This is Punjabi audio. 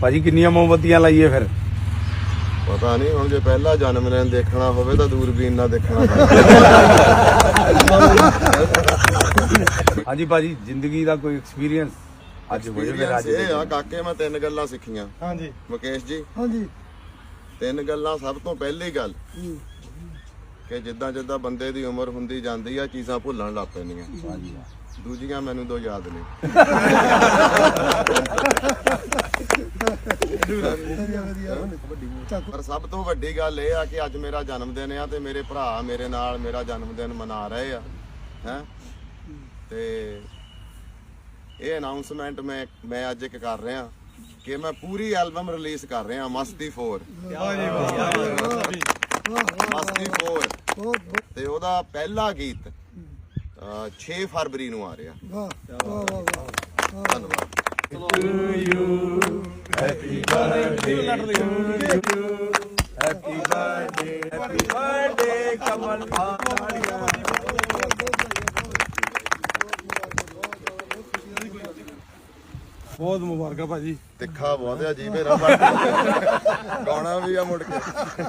ਭਾਜੀ ਕਿੰਨੀਆਂ ਮੋਮਬੱਤੀਆਂ ਲਾਈਏ ਫਿਰ? ਪਤਾ ਨਹੀਂ ਹੁਣ ਜੇ ਪਹਿਲਾ ਜਨਮ ਦਿਨ ਦੇਖਣਾ ਹੋਵੇ ਤਾਂ ਦੂਰਬੀਨ ਨਾਲ ਦੇਖਣਾ ਪੈਂਦਾ ਹਾਂਜੀ ਭਾਜੀ ਜ਼ਿੰਦਗੀ ਦਾ ਕੋਈ ਐਕਸਪੀਰੀਅੰਸ ਅੱਜ ਹੋਏ ਫਿਰ ਅੱਜ ਇਹ ਆ ਕਾਕੇ ਮੈਂ ਤਿੰਨ ਗੱਲਾਂ ਸਿੱਖੀਆਂ। ਹਾਂਜੀ। ਮੁਕੇਸ਼ ਜੀ। ਹਾਂਜੀ। ਤਿੰਨ ਗੱਲਾਂ ਸਭ ਤੋਂ ਪਹਿਲੀ ਗੱਲ ਕਿ ਜਿੱਦਾਂ ਜਿੱਦਾਂ ਬੰਦੇ ਦੀ ਉਮਰ ਹੁੰਦੀ ਜਾਂਦੀ ਆ ਚੀਜ਼ਾਂ ਭੁੱਲਣ ਲੱਗ ਪੈਂਦੀਆਂ। ਦੂਜੀਆਂ ਮੈਨੂੰ ਦੋ ਯਾਦ ਨਹੀਂ ਵਧੀਆ ਵਧੀਆ ਪਰ ਸਭ ਤੋਂ ਵੱਡੀ ਗੱਲ ਇਹ ਆ ਕਿ ਅੱਜ ਮੇਰਾ ਜਨਮ ਦਿਨ ਆ ਤੇ ਮੇਰੇ ਭਰਾ ਮੇਰੇ ਨਾਲ ਮੇਰਾ ਜਨਮ ਦਿਨ ਮਨਾ ਰਹੇ ਆ ਹੈ? ਤੇ ਇਹ ਅਨਾਉਂਸਮੈਂਟ ਮੈਂ ਮੈਂ ਅੱਜ ਇੱਕ ਕਰ ਰਿਹਾ ਕਿ ਮੈਂ ਪੂਰੀ ਐਲਬਮ ਰਿਲੀਜ਼ ਕਰ ਰਿਹਾ ਮਸਤੀ 4 ਮਸਤੀ 4 ਬਹੁਤ ਬਹੁਤ ਤੇ ਉਹਦਾ ਪਹਿਲਾ ਗੀਤ ਅਹ, 6 ਫਰਵਰੀ ਨੂੰ ਆ ਰਿਹਾ। ਵਾਹ ਵਾਹ ਵਾਹ ਵਾਹ। ਧੰਨਵਾਦ। ਬਹੁਤ ਮੁਬਾਰਕਾਂ ਭਾਜੀ। ਤਿੱਖਾ ਬਹੁਤ ਆ ਜੀ ਮੇਰਾ ਗਾਉਣਾ ਵੀ ਆ ਮੁੜ ਕੇ।